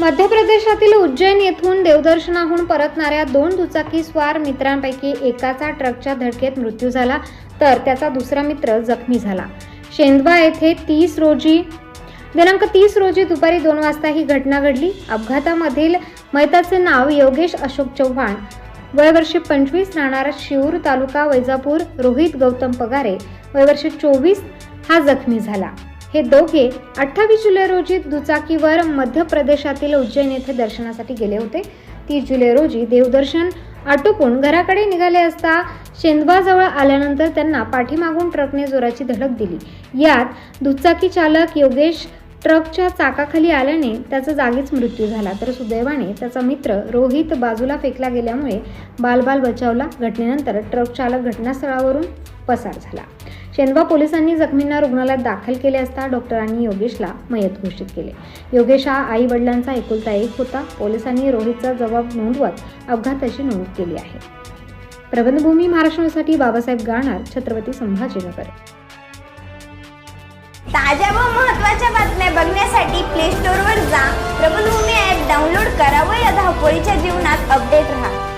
मध्य प्रदेशातील उज्जैन येथून देवदर्शनाहून परतणाऱ्या दोन दुचाकी स्वार मित्रांपैकी एकाचा ट्रकच्या धडकेत मृत्यू झाला तर त्याचा दुसरा मित्र जखमी झाला. शेंदवा येथे तीस रोजी दिनांक तीस रोजी दुपारी दोन वाजता ही घटना घडली. अपघातामधील मैताचे नाव योगेश अशोक चव्हाण वयवर्षी पंचवीस राहणार शिऊर तालुका वैजापूर रोहित गौतम पगारे वयवर्षी चोवीस हा जखमी झाला. हे दोघे अठ्ठावीस जुलै रोजी दुचाकीवर मध्य प्रदेशातील उज्जैन येथे दर्शनासाठी गेले होते. तीस जुलै रोजी देवदर्शन आटोपून घराकडे निघाले असता शेंदवाजवळ आल्यानंतर त्यांना पाठीमागून ट्रकने जोराची धडक दिली. यात दुचाकी चालक योगेश ट्रकच्या चाकाखाली आल्याने त्याचा जागीच मृत्यू झाला. तर सुदैवाने त्याचा मित्र रोहित बाजूला फेकला गेल्यामुळे बालबाल बचावला. घटनेनंतर ट्रक चालक घटनास्थळावरून पसार झाला. शेनवा पोलिसांनी जखमींना रुग्णालयात दाखल केले असता डॉक्टरांनी योगेशला मयत घोषित केले. योगेश हा आई वडिलांचा एकुलता एक होता. पोलिसांनी रोहितचा जबाब नोंदवत अपघाताची नोंद केली आहे. प्रबंधभूमी महाराष्ट्रासाठी बाबासाहेब गाणार छत्रपती संभाजीनगर. ताज्या व महत्त्वाच्या बातम्या बघण्यासाठी प्ले स्टोअरवर जा. प्रबंधभूमी ॲप डाउनलोड करा व या धावपळीच्या जीवनात अपडेट राहा.